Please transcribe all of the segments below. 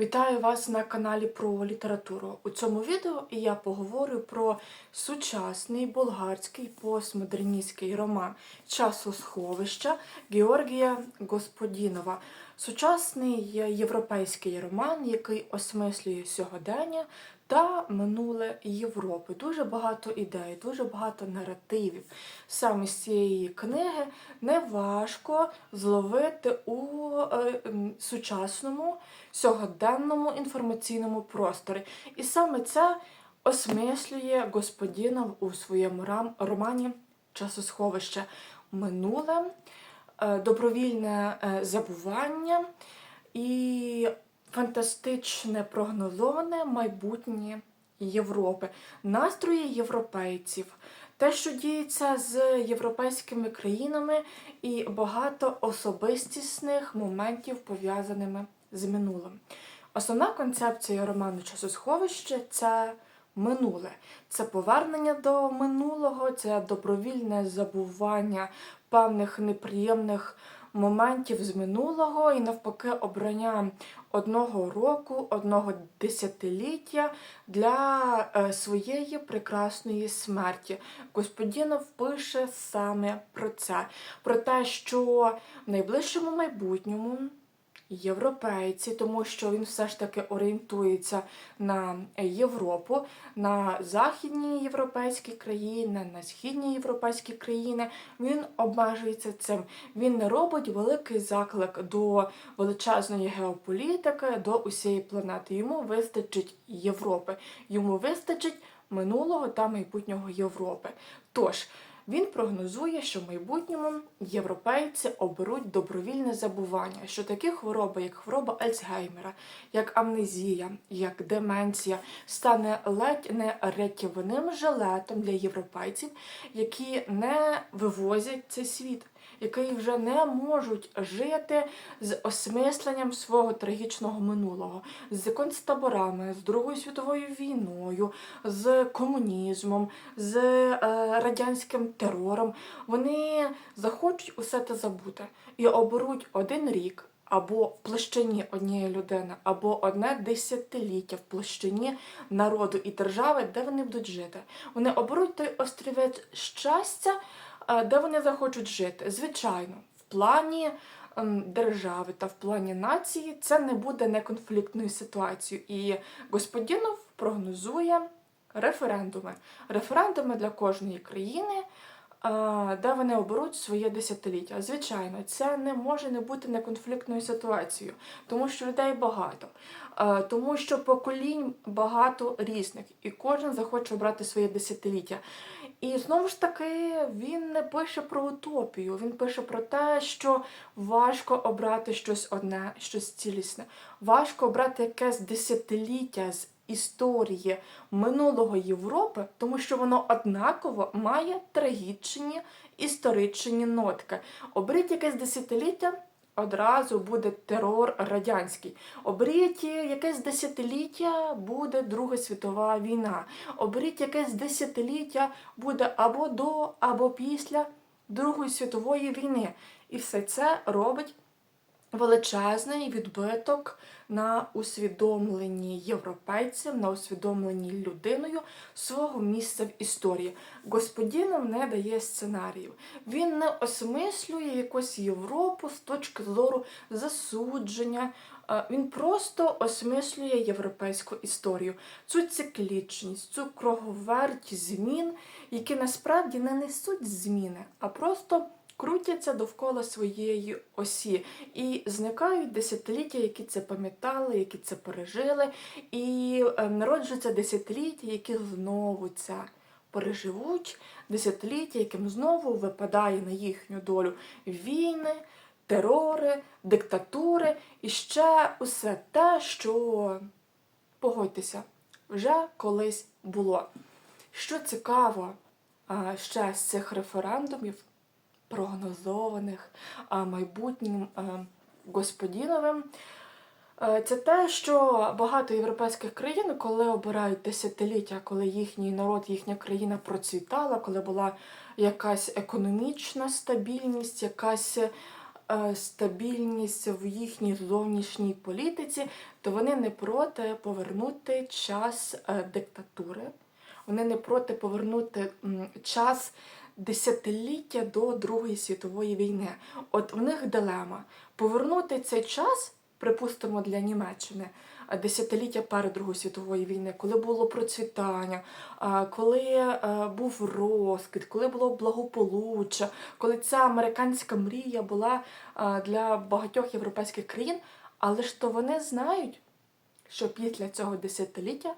Вітаю вас на каналі про літературу. У цьому відео я поговорю про сучасний болгарський постмодерністський роман Часосховища Георгія Господінова. Сучасний європейський роман, який осмислює сьогодення та минуле Європи. Дуже багато ідей, дуже багато наративів. Саме з цієї книги не важко зловити у е, сучасному сьогоденному інформаційному просторі. І саме це осмислює Господінов у своєму рам- романі Часосховище минуле, добровільне е, забування і фантастичне прогнозоване майбутнє Європи, настрої європейців. Те, що діється з європейськими країнами, і багато особистісних моментів пов'язаними з минулим. Основна концепція роману Часосховище це минуле. Це повернення до минулого, це добровільне забування певних неприємних моментів з минулого і навпаки обрання одного року, одного десятиліття для е, своєї прекрасної смерті. Господінов пише саме про це, про те, що в найближчому майбутньому європейці, тому що він все ж таки орієнтується на Європу, на західні європейські країни, на східні європейські країни. Він обмежується цим. Він не робить великий заклик до величезної геополітики, до усієї планети. Йому вистачить Європи, йому вистачить минулого та майбутнього Європи. Тож. Він прогнозує, що в майбутньому європейці оберуть добровільне забування, що такі хвороби, як хвороба Альцгеймера, як амнезія, як деменція, стане ледь не рятівним жилетом для європейців, які не вивозять цей світ. Які вже не можуть жити з осмисленням свого трагічного минулого, з концтаборами, з Другою світовою війною, з комунізмом, з е, радянським терором. Вони захочуть усе це забути і оберуть один рік. Або в площині однієї людини, або одне десятиліття в площині народу і держави, де вони будуть жити. Вони оберуть той острівець щастя, де вони захочуть жити. Звичайно, в плані ем, держави та в плані нації це не буде неконфліктною ситуацією. І Господінов прогнозує референдуми. Референдуми для кожної країни. Де вони оберуть своє десятиліття. Звичайно, це не може не бути неконфліктною ситуацією, тому що людей багато, тому що поколінь багато різних, і кожен захоче обрати своє десятиліття. І знову ж таки він не пише про утопію, він пише про те, що важко обрати щось одне, щось цілісне, важко обрати якесь десятиліття з історії минулого Європи, тому що воно однаково має трагічні історичні нотки. Оберіть якесь десятиліття. Одразу буде терор радянський. Оберіть якесь десятиліття, буде Друга світова війна. Оберіть якесь десятиліття, буде або до, або після Другої світової війни. І все це робить величезний відбиток на усвідомленні європейців, на усвідомленні людиною свого місця в історії. Господінов не дає сценаріїв. Він не осмислює якусь Європу з точки зору засудження. Е, Він просто осмислює європейську історію, цю циклічність, цю круговерть змін, які насправді не несуть зміни, а просто крутяться довкола своєї осі. І зникають десятиліття, які це пам'ятали, які це пережили, і е, народжуються десятиліття, які знову це переживуть, десятиліття, яким знову випадає на їхню долю війни, терори, диктатури. І ще усе те, що погодьтеся, вже колись було. Що цікаво ще з цих референдумів, прогнозованих майбутнім Господіновим, це те, що багато європейських країн, коли обирають десятиліття, коли їхній народ, їхня країна процвітала, коли була якась економічна стабільність, якась е, стабільність в їхній зовнішній політиці, то вони не проти повернути час е, диктатури. Вони не проти повернути час десятиліття до Другої світової війни. От в них дилема повернути цей час, припустимо, для Німеччини. Десятиліття перед Другою світовою війни, коли було процвітання, коли е, був розквіт, коли було благополуччя, коли ця американська мрія була для багатьох європейських країн, але ж то вони знають, що після цього десятиліття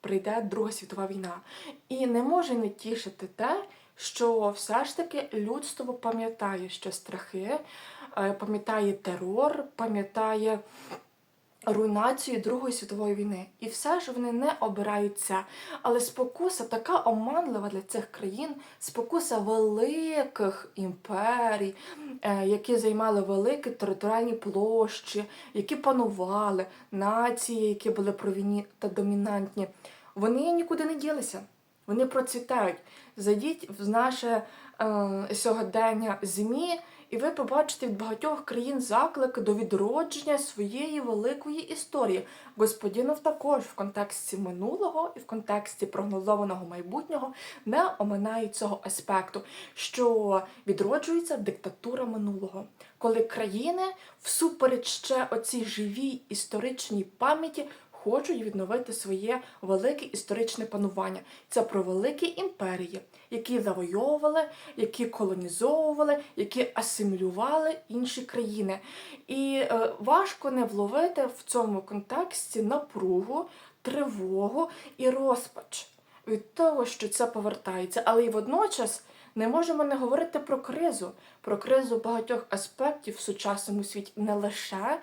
прийде Друга світова війна. І не може не тішити те, що все ж таки людство пам'ятає, що страхи, е, пам'ятає терор, пам'ятає руйнацію Другої світової війни. І все ж вони не обирають це. Але спокуса така оманлива для цих країн, спокуса великих імперій, е, які займали великі територіальні площі, які панували, нації, які були провідні та домінантні. Вони нікуди не ділися. Вони процвітають. Зайдіть в наше е, сьогодення ЗМІ, і ви побачите від багатьох країн заклик до відродження своєї великої історії. Господінов також в контексті минулого і в контексті прогнозованого майбутнього не оминає цього аспекту, що відроджується диктатура минулого, коли країни всупереч ще оцій живій історичній пам'яті хочуть відновити своє велике історичне панування. Це про великі імперії, які завойовували, які колонізовували, які асимілювали інші країни. І е, важко не вловити в цьому контексті напругу, тривогу і розпач від того, що це повертається, але й водночас. Не можемо не говорити про кризу, про кризу багатьох аспектів в сучасному світі, не лише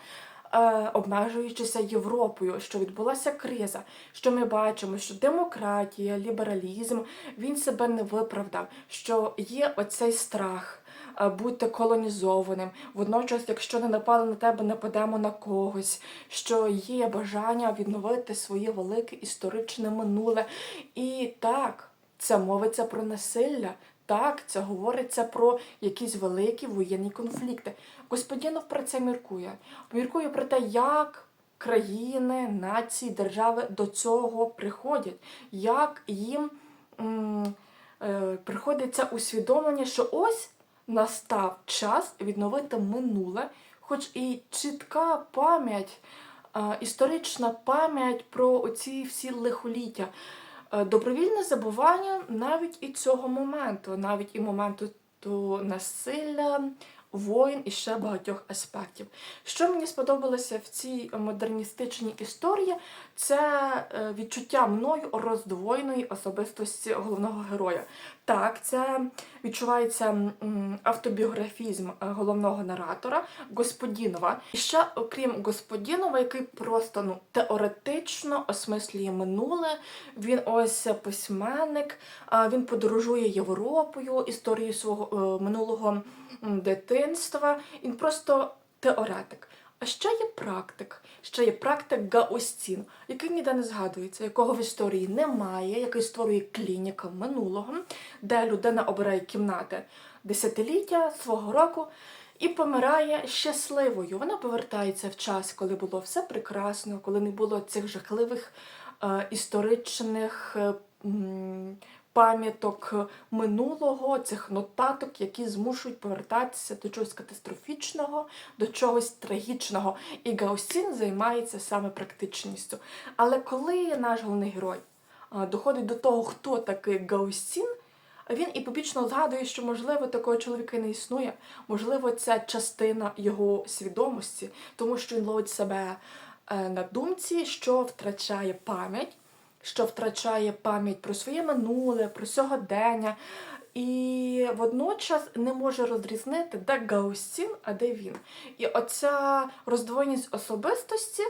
е, обмежуючися Європою, що відбулася криза, що ми бачимо, що демократія, лібералізм він себе не виправдав, що є оцей страх. е, Бути колонізованим, водночас, якщо не напали на тебе, нападемо на когось, що є бажання відновити своє велике історичне минуле. І так, це мовиться про насилля, так, це говориться про якісь великі воєнні конфлікти. Господінов про це міркує. Міркує про те, як країни, нації, держави до цього приходять, як їм м, е, приходиться усвідомлення, що ось настав час відновити минуле, хоч і чітка пам'ять, е, історична пам'ять про оці всі лихоліття. Е, Добровільне забування навіть і цього моменту, навіть і моменту насилля, воїн і ще багатьох аспектів. Що мені сподобалося в цій модерністичній історії, це е, відчуття мною роздвоєної особистості головного героя. Так, це відчувається автобіографізм е, головного наратора Господінова. І ще, окрім Господінова, який просто ну, теоретично осмислює минуле, він ось письменник, він подорожує Європою, історією свого е, минулого дитинства. Він просто теоретик. А ще є практик, ще є практик Гаустін, який ніде не згадується, якого в історії немає, який створює клініка минулого, де людина обирає кімнати десятиліття свого року і помирає щасливою. Вона повертається в час, коли було все прекрасно, коли не було цих жахливих е, історичних. е, Пам'яток минулого, цих нотаток, які змушують повертатися до чогось катастрофічного, до чогось трагічного. І Гаустін займається саме практичністю. Але коли наш головний герой доходить до того, хто такий Гаустін, він і побічно згадує, що можливо такого чоловіка не існує, можливо, це частина його свідомості, тому що він ловить себе е, на думці, що втрачає пам'ять, що втрачає пам'ять про своє минуле, про сьогодення. І водночас не може розрізнити, де Гаустін, а де він. І оця роздвоєність особистості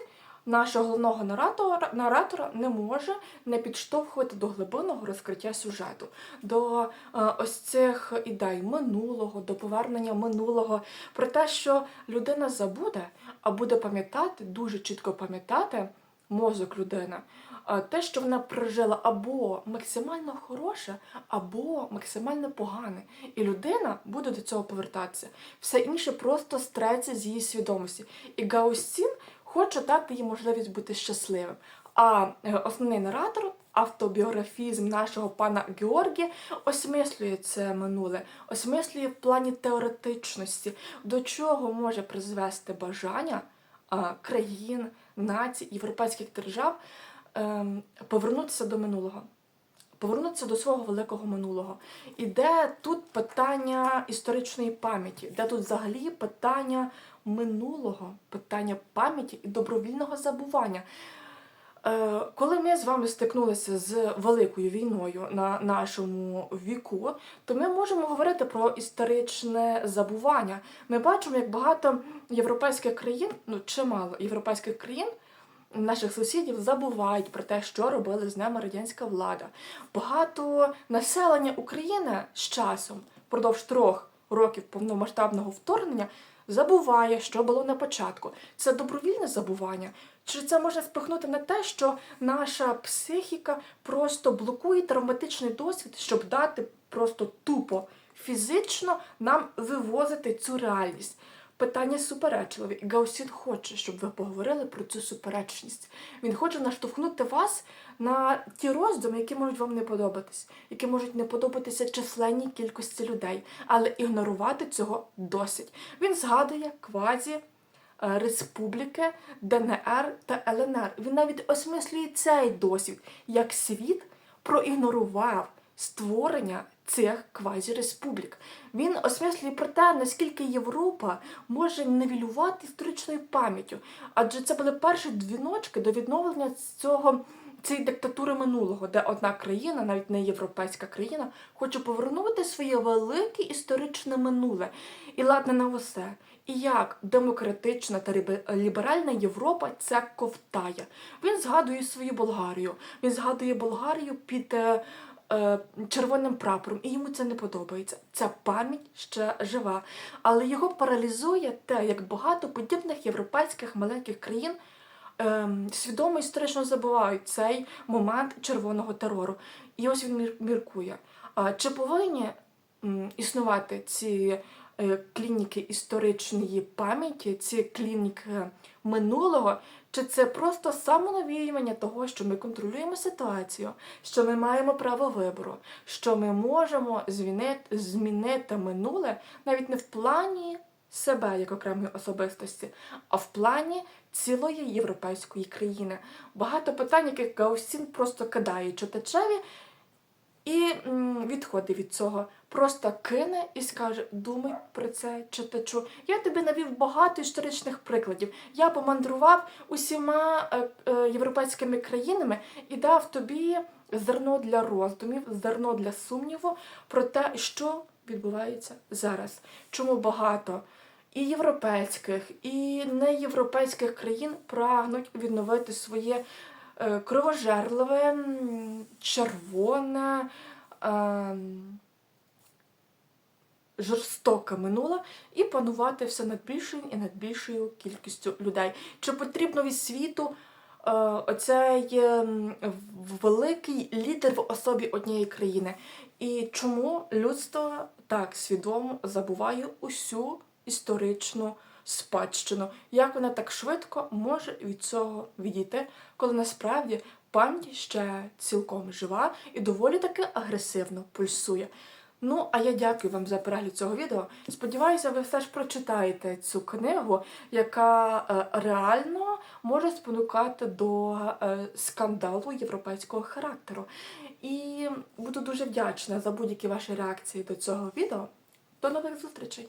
нашого головного наратора, наратора не може не підштовхувати до глибинного розкриття сюжету, до е, ось цих ідей минулого, до повернення минулого, про те, що людина забуде, а буде пам'ятати, дуже чітко пам'ятати мозок людини. Те, що вона прожила або максимально хороше, або максимально погане. І людина буде до цього повертатися. Все інше просто стреться з її свідомості. І Гаустін хоче дати їй можливість бути щасливим. А е, основний наратор, автобіографізм нашого пана Георгія, осмислює це минуле, осмислює в плані теоретичності, до чого може призвести бажання країн, націй, європейських держав ем, повернутися до минулого. Повернутися до свого великого минулого. І де тут питання історичної пам'яті, де тут взагалі питання минулого, питання пам'яті і добровільного забування. Е, Коли ми з вами стикнулися з великою війною на нашому віку, то ми можемо говорити про історичне забування. Ми бачимо, як багато європейських країн, ну чимало європейських країн, наших сусідів забувають про те, що робили з ними радянська влада. Багато населення України з часом, впродовж трьох років повномасштабного вторгнення, забуває, що було на початку. Це добровільне забування. Чи це можна спихнути на те, що наша психіка просто блокує травматичний досвід, щоб дати просто тупо фізично нам вивозити цю реальність? Питання суперечливі. І Гаусін хоче, щоб ви поговорили про цю суперечність. Він хоче наштовхнути вас на ті роздуми, які можуть вам не подобатись, які можуть не подобатися численній кількості людей, але ігнорувати цього досить. Він згадує квазі е, республіки ДНР та ЛНР. Він навіть осмислює цей досвід, як світ проігнорував створення цих квазіреспублік. Він осмислює про те, наскільки Європа може нивелювати історичною пам'яттю, адже це були перші дзвіночки до відновлення цього. Цієї диктатури минулого, де одна країна, навіть не європейська країна, хоче повернути своє велике історичне минуле і ладне на усе. І як демократична та лібе- ліберальна Європа це ковтає. Він згадує свою Болгарію. Він згадує Болгарію під е, червоним прапором, і йому це не подобається. Ця пам'ять ще жива. Але його паралізує те, як багато подібних європейських маленьких країн е, свідомо історично забувають цей момент червоного терору. І ось він мір- міркує. Чи повинні існувати ці клініки історичної пам'яті, ці клініки минулого, чи це просто самонавіювання того, що ми контролюємо ситуацію, що ми маємо право вибору, що ми можемо змінити, змінити минуле навіть не в плані себе як окремої особистості, а в плані цілої європейської країни. Багато питань, яких Гаусін просто кидає читачеві, і відходить від цього. Просто кине і скаже: думай про це, читачу. Я тобі навів багато історичних прикладів. Я помандрував усіма е, е, європейськими країнами і дав тобі зерно для роздумів, зерно для сумніву про те, що відбувається зараз. Чому багато і європейських, і неєвропейських країн прагнуть відновити своє е, кровожерливе, червоне, жорстоке минуле і панувати все над більшою і над більшою кількістю людей. Чи потрібно від світу е, оцей ем, великий лідер в особі однієї країни? І чому людство так свідомо забуває усю історичну спадщину? Як вона так швидко може від цього відійти, коли насправді пам'ять ще цілком жива і доволі таки агресивно пульсує? Ну, а я дякую вам за перегляд цього відео. Сподіваюся, ви все ж прочитаєте цю книгу, яка е, реально може спонукати до е, скандалу європейського характеру. І буду дуже вдячна за будь-які ваші реакції до цього відео. До нових зустрічей!